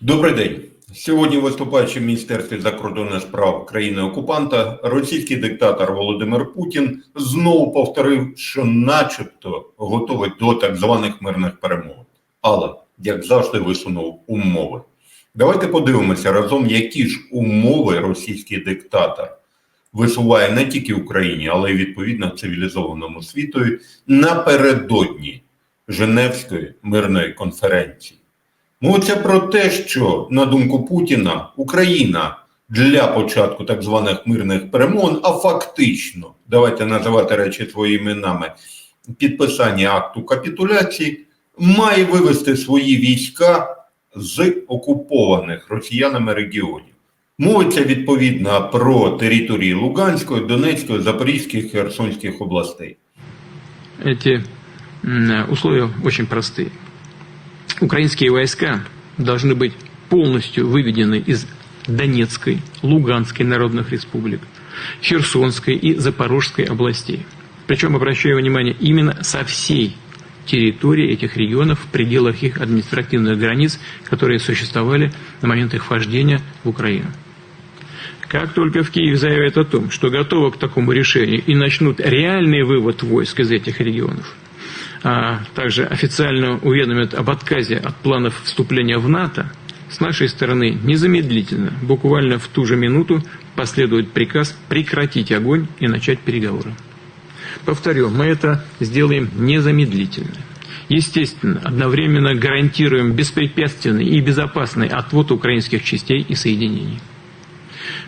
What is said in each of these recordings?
Добрий день. Сьогодні, виступаючи в Міністерстві закордонних справ країни-окупанта, російський диктатор Володимир Путін знову повторив, що, начебто, готовий до так званих мирних перемовин. Але, як завжди, висунув умови. Давайте подивимося разом, які ж умови російський диктатор висуває не тільки Україні, але й відповідно цивілізованому світу напередодні Женевської мирної конференції. Мовиться про те, що, на думку Путіна, Україна для початку так званих мирних перемовин, а фактично, давайте називати речі своїми іменами, підписання акту капітуляції, має вивести свої війська з окупованих росіянами регіонів. Мовиться відповідно про території Луганської, Донецької, Запорізької, Херсонських областей. М, условия очень простые. Украинские войска должны быть полностью выведены из Донецкой, Луганской народных республик, Херсонской и Запорожской областей. Причем, обращаю внимание, именно со всей территории этих регионов в пределах их административных границ, которые существовали на момент их вхождения в Украину. Как только в Киев заявят о том, что готовы к такому решению и начнут реальный вывод войск из этих регионов, а также официально уведомят об отказе от планов вступления в НАТО, с нашей стороны незамедлительно, буквально в ту же минуту, последует приказ прекратить огонь и начать переговоры. Повторю, мы это сделаем незамедлительно. Естественно, одновременно гарантируем беспрепятственный и безопасный отвод украинских частей и соединений.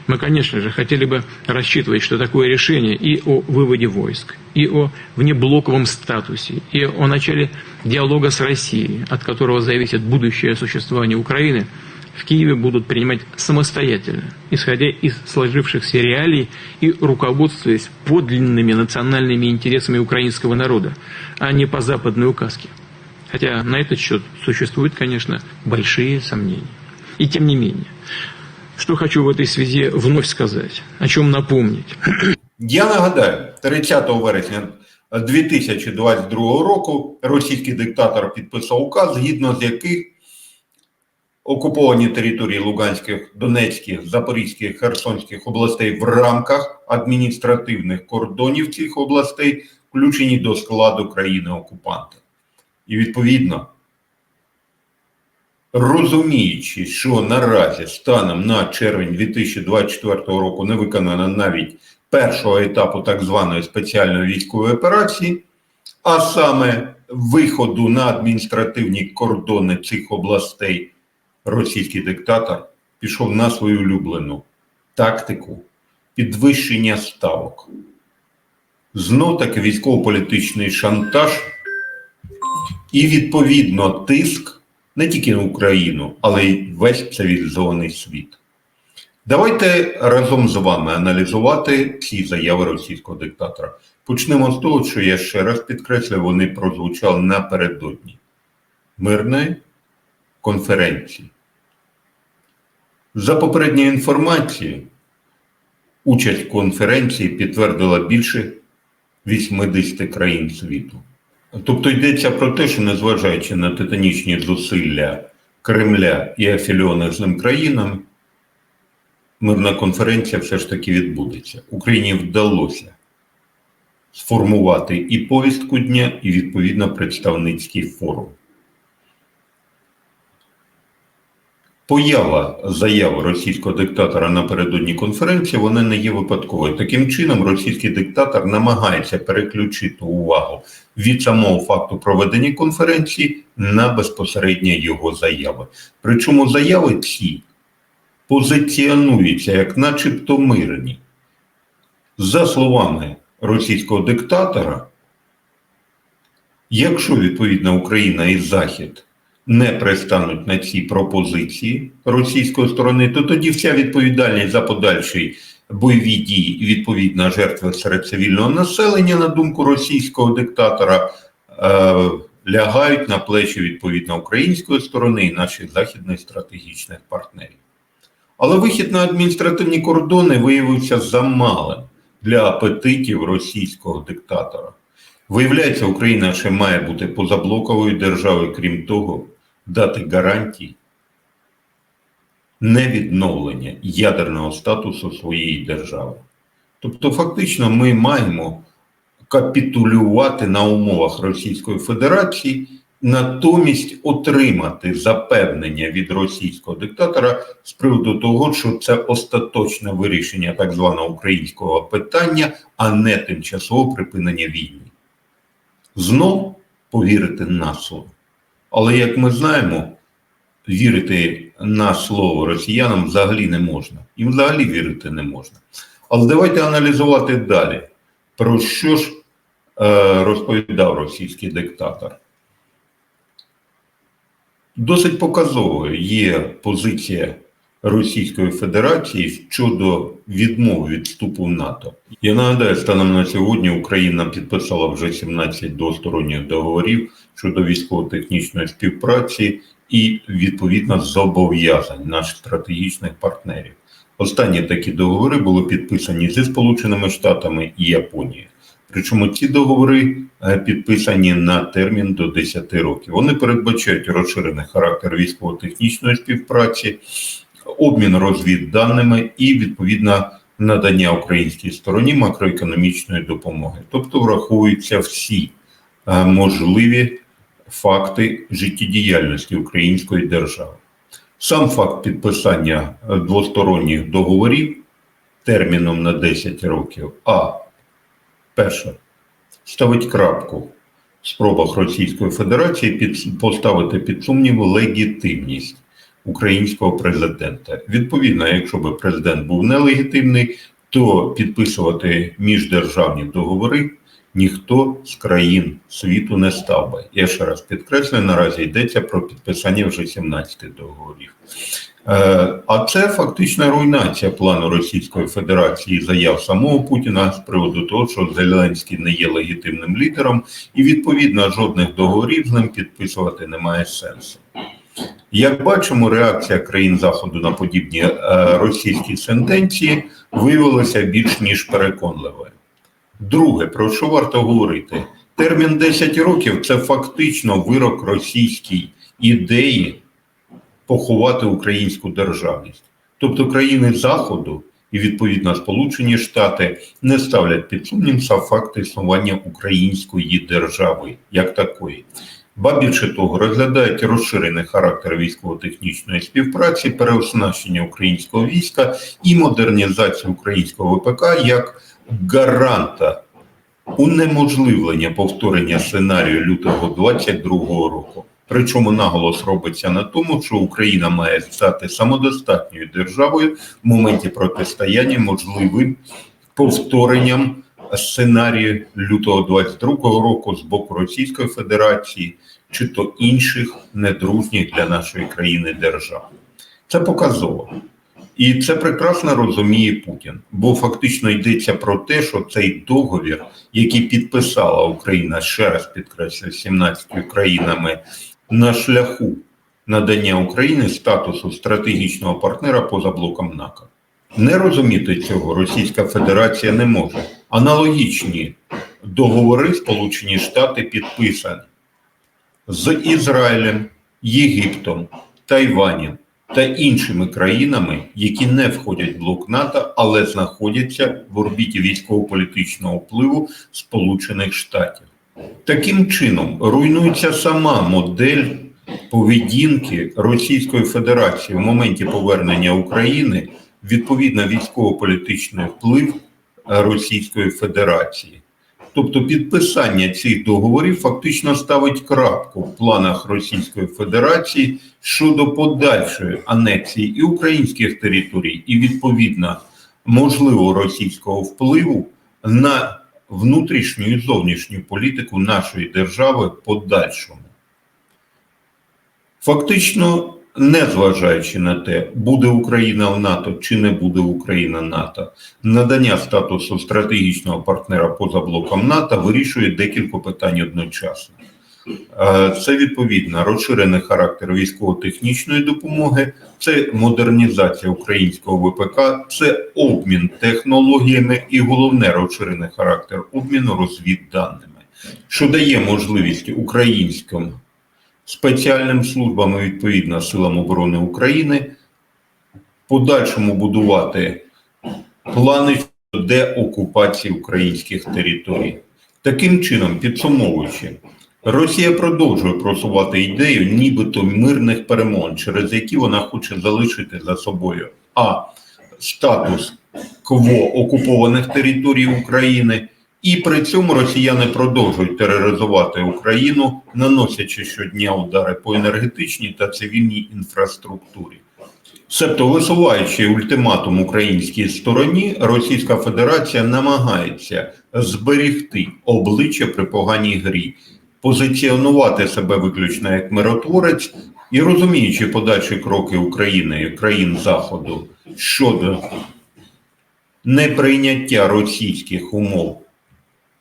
Мы, конечно же, хотели бы рассчитывать, что такое решение и о выводе войск, и о внеблоковом статусе, и о начале диалога с Россией, от которого зависит будущее существование Украины, в Киеве будут принимать самостоятельно, исходя из сложившихся реалий и руководствуясь подлинными национальными интересами украинского народа, а не по западной указке. Хотя на этот счет существуют, конечно, большие сомнения. И тем не менее, что хочу в этой связи вновь сказать, о чем напомнить. Я нагадаю, 30 вересня 2022 року російський диктатор підписав указ, згідно з яких окуповані території Луганських, Донецьких, Запорізьких, Херсонських областей в рамках адміністративних кордонів цих областей включені до складу країни-окупанта. І відповідно, розуміючи, що наразі станом на червень 2024 року не виконано навіть першого етапу так званої спеціальної військової операції, а саме виходу на адміністративні кордони цих областей, російський диктатор пішов на свою улюблену тактику підвищення ставок. Знов таки військово-політичний шантаж і відповідно тиск не тільки Україну, але й весь цивілізований світ. Давайте разом з вами аналізувати ці заяви російського диктатора. Почнемо з того, що я ще раз підкреслюю, вони прозвучали напередодні мирної конференції. За попередньою інформацією, участь конференції підтвердила більше 80 країн світу. Тобто йдеться про те, що незважаючи на титанічні зусилля Кремля і афіліони з ним країнам, мирна конференція все ж таки відбудеться. Україні вдалося сформувати і повістку дня, і відповідно представницький форум. Поява заяви російського диктатора напередодні конференції вона не є випадковою. Таким чином, російський диктатор намагається переключити увагу від самого факту проведення конференції на безпосередньо його заяви. Причому заяви ці позиціонуються як начебто мирні. За словами російського диктатора, якщо відповідно Україна і Захід не пристануть на ці пропозиції російської сторони, то тоді вся відповідальність за подальші бойові дії і відповідно жертви серед цивільного населення, на думку російського диктатора, е, лягають на плечі відповідно української сторони і наших західних стратегічних партнерів. Але вихід на адміністративні кордони виявився замалим для апетитів російського диктатора. Виявляється, Україна ще має бути позаблоковою державою, крім того, дати гарантії не відновлення ядерного статусу своєї держави. Тобто, фактично, ми маємо капітулювати на умовах Російської Федерації, натомість отримати запевнення від російського диктатора з приводу того, що це остаточне вирішення так званого українського питання, а не тимчасове припинення війни. Знов повірити на слово. Але як ми знаємо, вірити на слово росіянам взагалі не можна. Їм взагалі вірити не можна. Але давайте аналізувати далі, про що ж е, розповідав російський диктатор. Досить показовою є позиція Російської Федерації щодо відмови від вступу в НАТО. Я нагадаю, станом на сьогодні Україна підписала вже 17 двосторонніх договорів щодо військово-технічної співпраці і відповідно зобов'язань наших стратегічних партнерів. Останні такі договори були підписані зі Сполученими Штатами і Японією. Причому ці договори е, підписані на термін до 10 років. Вони передбачають розширений характер військово-технічної співпраці, обмін розвідданими і відповідно надання українській стороні макроекономічної допомоги. Тобто враховуються всі е, можливі факти життєдіяльності української держави. Сам факт підписання двосторонніх договорів терміном на 10 років. А перше ставить крапку в спробах Російської Федерації під, поставити під сумнів легітимність українського президента. Відповідно, якщо би президент був нелегітимний, то підписувати міждержавні договори ніхто з країн світу не став би. Я ще раз підкреслюю, наразі йдеться про підписання вже 17 договорів. Е, А це фактична руйнація плану Російської Федерації заяв самого Путіна з приводу того, що Зеленський не є легітимним лідером, і відповідно жодних договорів з ним підписувати немає сенсу. Як бачимо, реакція країн Заходу на подібні е, російські сентенції виявилася більш ніж переконливою. Друге, про що варто говорити? Термін 10 років це фактично вирок російській ідеї поховати українську державність. Тобто країни Заходу і відповідно Сполучені Штати не ставлять під сумнів сам факт існування української держави як такої. Ба більше того, розглядають розширений характер військово-технічної співпраці, переоснащення українського війська і модернізацію українського ВПК як гаранта унеможливлення повторення сценарію лютого 22-го року. Причому наголос робиться на тому, що Україна має стати самодостатньою державою в моменті протистояння можливим повторенням сценарію лютого 22-го року з боку Російської Федерації чи то інших недружніх для нашої країни держав. Це показово. І це прекрасно розуміє Путін, бо фактично йдеться про те, що цей договір, який підписала Україна, ще раз підкреслюю, 17 країнами на шляху надання Україні статусу стратегічного партнера поза блоком НАТО. Не розуміти цього Російська Федерація не може. Аналогічні договори Сполучені Штати підписані з Ізраїлем, Єгиптом, Тайванем та іншими країнами, які не входять в блок НАТО, але знаходяться в орбіті військово-політичного впливу Сполучених Штатів. Таким чином руйнується сама модель поведінки Російської Федерації в моменті повернення України відповідно військово-політичний вплив Російської Федерації. Тобто підписання цих договорів фактично ставить крапку в планах Російської Федерації щодо подальшої анексії і українських територій, і відповідно можливого російського впливу на внутрішню і зовнішню політику нашої держави подальшому. Фактично, незважаючи на те, буде Україна в НАТО чи не буде Україна НАТО, надання статусу стратегічного партнера поза блоком НАТО вирішує декілька питань одночасно. Е, Це відповідно розширений характер військово-технічної допомоги, це модернізація українського ВПК, це обмін технологіями і головне розширений характер обміну розвідданими, що дає можливість українським спеціальним службам і відповідно силам оборони України подальшому будувати плани щодо деокупації українських територій. Таким чином, підсумовуючи, Росія продовжує просувати ідею нібито мирних перемовин, через які вона хоче залишити за собою а статус кво окупованих територій України, і при цьому росіяни продовжують тероризувати Україну, наносячи щодня удари по енергетичній та цивільній інфраструктурі. Себто, висуваючи ультиматум українській стороні, Російська Федерація намагається зберегти обличчя при поганій грі, позиціонувати себе виключно як миротворець і розуміючи подальші кроки України і країн Заходу щодо неприйняття російських умов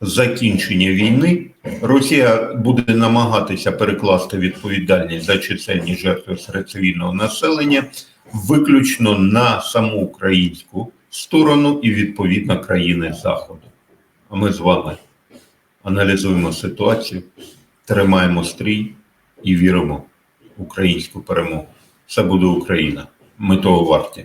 закінчення війни, Росія буде намагатися перекласти відповідальність за чисельні жертви серед цивільного населення виключно на саму українську сторону і відповідно країни Заходу. А ми з вами аналізуємо ситуацію, тримаємо стрій і віримо в українську перемогу. Це буде Україна. Ми того варті.